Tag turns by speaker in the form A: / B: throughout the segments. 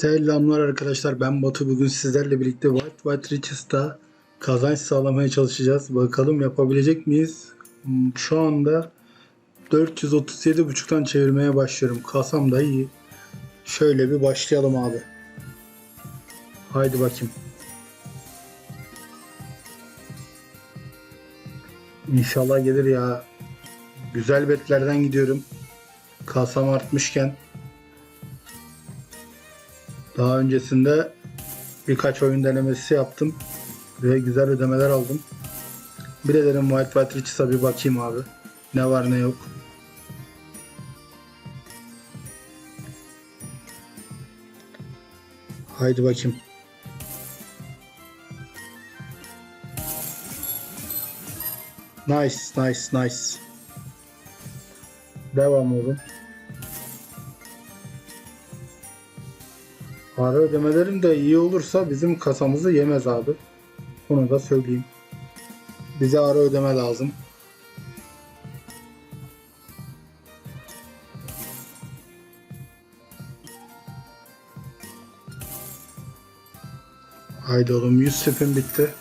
A: Selamlar arkadaşlar ben Batu bugün sizlerle birlikte White White Riches'ta kazanç sağlamaya çalışacağız. Bakalım yapabilecek miyiz? Hmm, Şu anda 437.5'tan çevirmeye başlıyorum. Kasam da iyi. Şöyle bir başlayalım abi. Haydi bakayım. İnşallah gelir ya. Güzel betlerden gidiyorum. Kasam artmışken. Daha öncesinde birkaç oyun denemesi yaptım ve güzel ödemeler aldım. Bir de dedim White White Riches'a bir bakayım abi. Ne var ne yok. Haydi bakayım. Nice, nice, nice. Devam oğlum. Para ödemelerim de iyi olursa bizim kasamızı yemez abi. Bunu da söyleyeyim. Bize ara ödeme lazım. Haydi oğlum 100 spin bitti.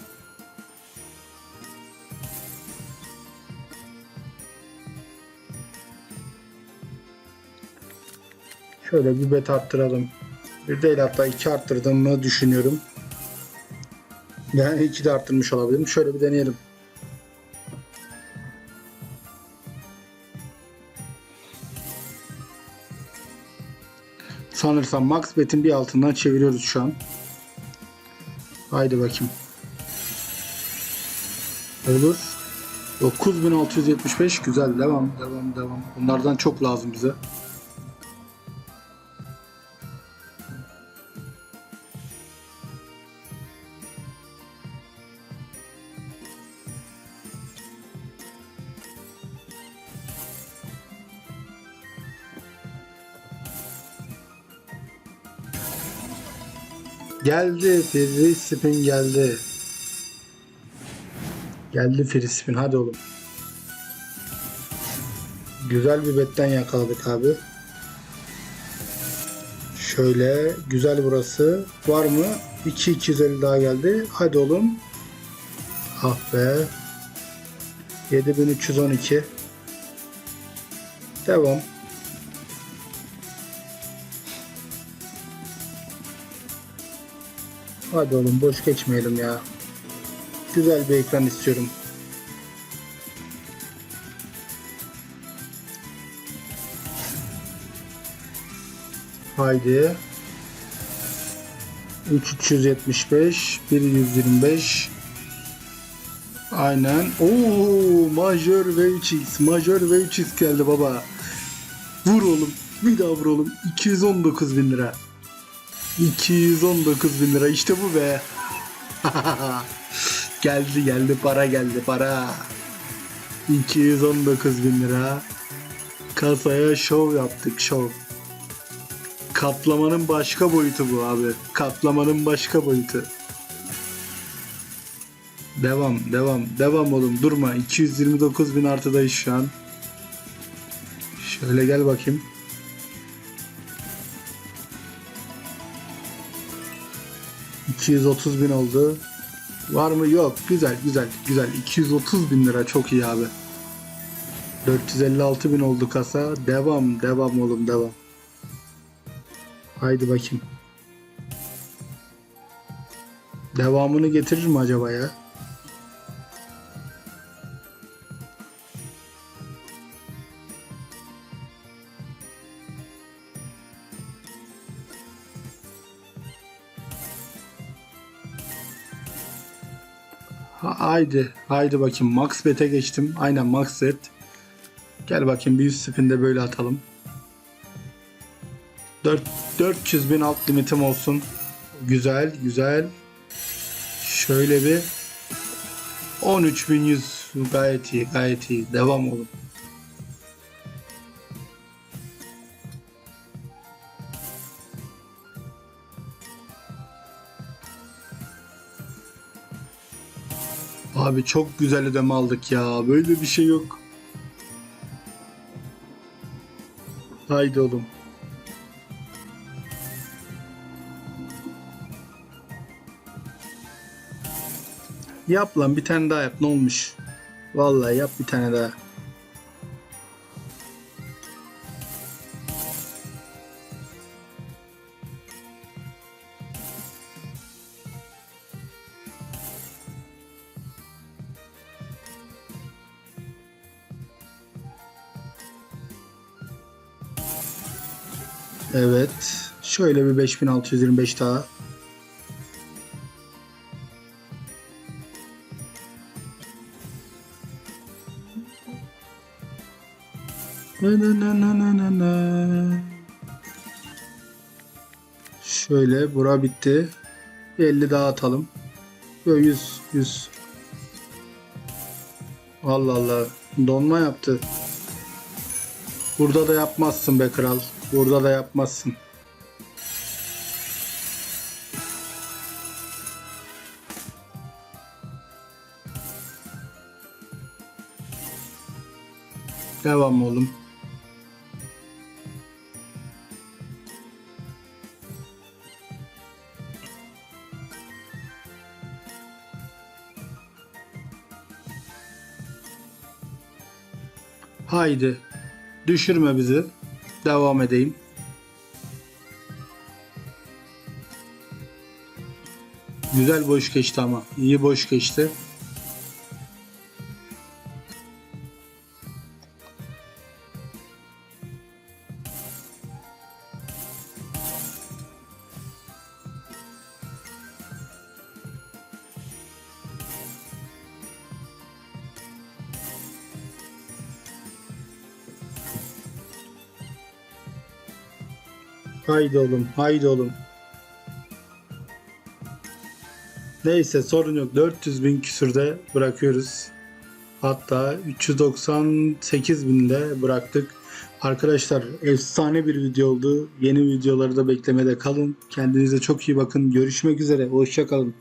A: Şöyle bir bet arttıralım. Bir değil hatta iki arttırdığımı düşünüyorum. Yani iki de arttırmış olabilirim. Şöyle bir deneyelim. Sanırsam max bet'in bir altından çeviriyoruz şu an. Haydi bakayım. Olur. 9675 güzel devam devam devam. Bunlardan çok lazım bize. Geldi. Free spin geldi. Geldi free spin. Hadi oğlum. Güzel bir betten yakaladık abi. Şöyle güzel burası. Var mı? 2 250 daha geldi. Hadi oğlum. Ah be. 7312. Devam. Hadi oğlum boş geçmeyelim ya. Güzel bir ekran istiyorum. Haydi. 3375, 125. Aynen. Oo, majör ve 3x. Majör ve 3x geldi baba. Vur oğlum. Bir daha vur oğlum. 219 bin lira. 219 bin lira işte bu be. geldi geldi para geldi para. 219 bin lira. Kasaya şov yaptık şov. Kaplamanın başka boyutu bu abi. Kaplamanın başka boyutu. Devam devam devam oğlum durma. 229 bin artıdayız şu an. Şöyle gel bakayım. ...230 bin oldu. Var mı? Yok. Güzel, güzel, güzel. 230 bin lira çok iyi abi. 456 bin oldu kasa. Devam, devam oğlum, devam. Haydi bakayım. Devamını getirir mi acaba ya? Ha- Haydi, haydi bakayım. Max bet'e geçtim. Aynen max bet. Gel bakayım bir 100 spinde böyle atalım. 4, 400 bin alt limitim olsun. Güzel, güzel. Şöyle bir 13100 gayet iyi, gayet iyi. Devam olun. Abi çok güzel ödeme aldık ya. Böyle bir şey yok. Haydi oğlum. Yap lan bir tane daha yap ne olmuş. Vallahi yap bir tane daha. Evet. Şöyle bir 5625 daha. Na na na na na na. Şöyle bura bitti. 50 daha atalım. Yo, 100 100. Allah Allah. Donma yaptı. Burada da yapmazsın be kral. Burada da yapmazsın. Devam oğlum. Haydi. Düşürme bizi. Devam edeyim. Güzel boş geçti ama. İyi boş geçti. Haydi oğlum, haydi oğlum. Neyse sorun yok. 400 bin küsürde bırakıyoruz. Hatta 398 binde bıraktık. Arkadaşlar efsane bir video oldu. Yeni videoları da beklemede kalın. Kendinize çok iyi bakın. Görüşmek üzere. Hoşça kalın.